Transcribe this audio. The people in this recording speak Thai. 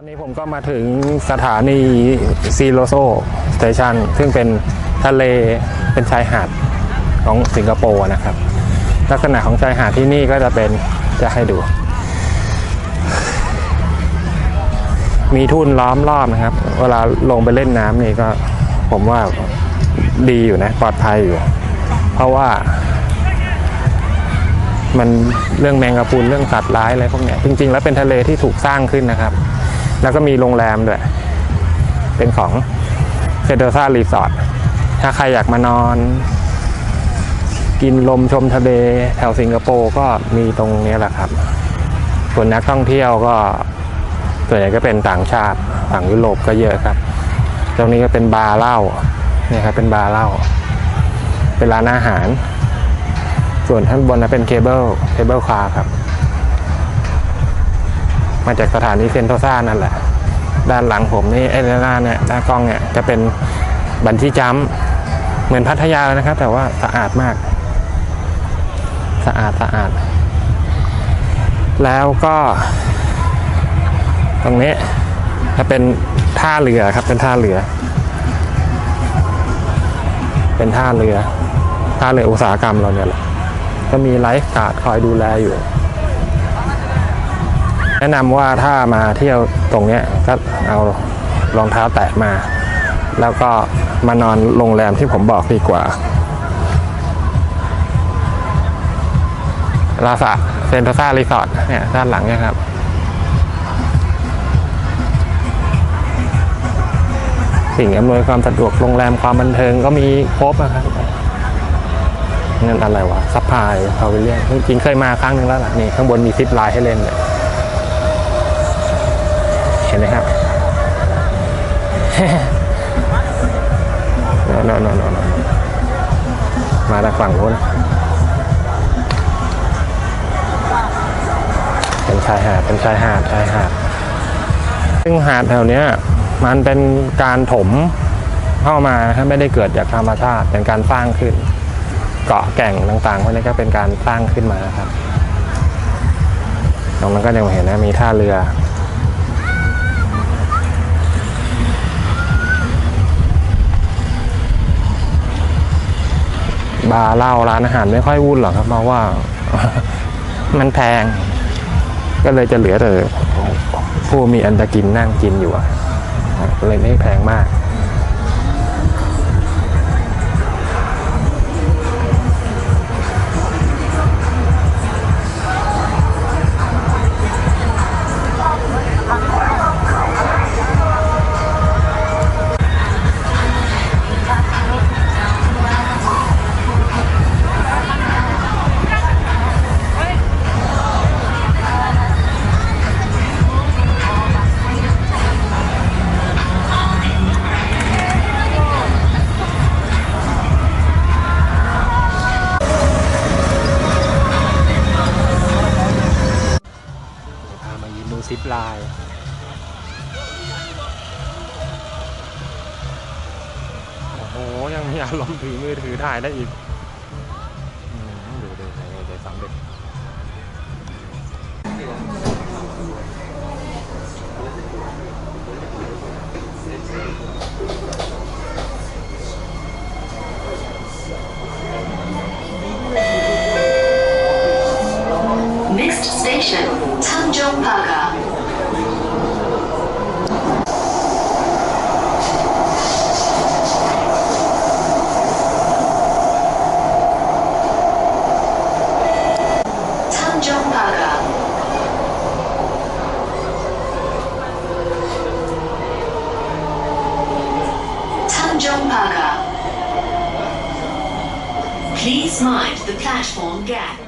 อนนี้ผมก็มาถึงสถานีซีโรโซสเตชันซึ่งเป็นทะเลเป็นชายหาดของสิงคโปร์นะครับ ลักษณะของชายหาดที่นี่ก็จะเป็นจะให้ดู มีทุ่นล้อมรอบนะครับ เวลาลงไปเล่นน้ำนี่ก็ผมว่าดีอยู่นะปลอดภัยอยู่ เพราะว่ามันเรื่องแมงกะพรุนเรื่องสัตว์ร้ายอะไรพวกเนี้ยจริง ๆ แล้วเป็นทะเลที่ถูกสร้างขึ้นนะครับ แล้วก็มีโรงแรมด้วย เป็นของเซนเตอร์ซารีสอร์ทถ้าใครอยากมานอน กินลมชมทะเลแถวสิงคโปร์ก็มีตรงนี้แหละครับส่วนนักท่องเที่ยวก็ส่วนใหญ่ก็เป็นต่างชาติต่างยุโรปก็เยอะครับ ตรงนี้ก็เป็นบาร์เหล้าเนี่ยครับเป็นบาร์เหล้าเป็นร้านอาหาร ส่วนข้างบนนะเป็นเคเบิลเคเบิลคาร์ครับ มาจากสถานีเซนโตซานั่นแหละ ด้านหลังผมนี่ไอ้ด้านหน้าเนี่ยหน้ากล้องเนี่ยจะเป็นบันที่จัมเหมือนพัทยาเลยนะครับ แต่ว่าสะอาดมาก สะอาดสะอาด แล้วก็ ตรงนี้จะเป็นท่าเรือครับ เป็นท่าเรือ เป็นท่าเรือท่าเรืออุตสาหกรรมเราเนี่ยแหละก็มีไลฟ์การ์ดคอยดูแลอยู่ แนะนำว่าถ้ามาเที่ยวตรงนี้ก็เอารองเท้าแตะมา แล้วก็มานอนโรงแรมที่ผมบอกดีกว่าลาซาเซนโตซารีสอร์ทเนี่ยด้านหลังเนี่ยครับสิ่งอำนวยความสะดวกโรงแรมความบันเทิงก็มีครบนะครับนั่นอะไรวะซัพพลายพาวิเลียนจริงเคยมาครั้งหนึ่งแล้วล่ะนี่ข้างบนมีซิปไลน์ให้เล่นเลย เห็นไหมครับนโนโนโนมาจากฝั่งโน้นเป็นชายหาดเป็นชายหาดชายหาดซึ่งหาดแถวนี้มันเป็นการถมเข้ามาถ้าไม่ได้เกิดจากธรรมชาติเป็นการสร้างขึ้น เกาะแก่งต่างๆพวกนี้ก็เป็นการสร้างขึ้นมาครับตรงนั้นก็ยังเห็นนะมีท่าเรือ บาร์เหล้าร้านอาหารไม่ค่อยวุ่นหรอกครับเพราะว่ามันแพง ก็เลยจะเหลือแต่ผู้มีอันจะกินนั่งกินอยู่อะเลยไม่แพงมาก ซิปไลน์โอ้โห ยังมีอารมณ์ถือมือถือถ่ายได้อีกอืมดูดูดูดูสำเร็จ Next station, Tanjong Pagar. Tanjong Pagar. Please mind the platform gap.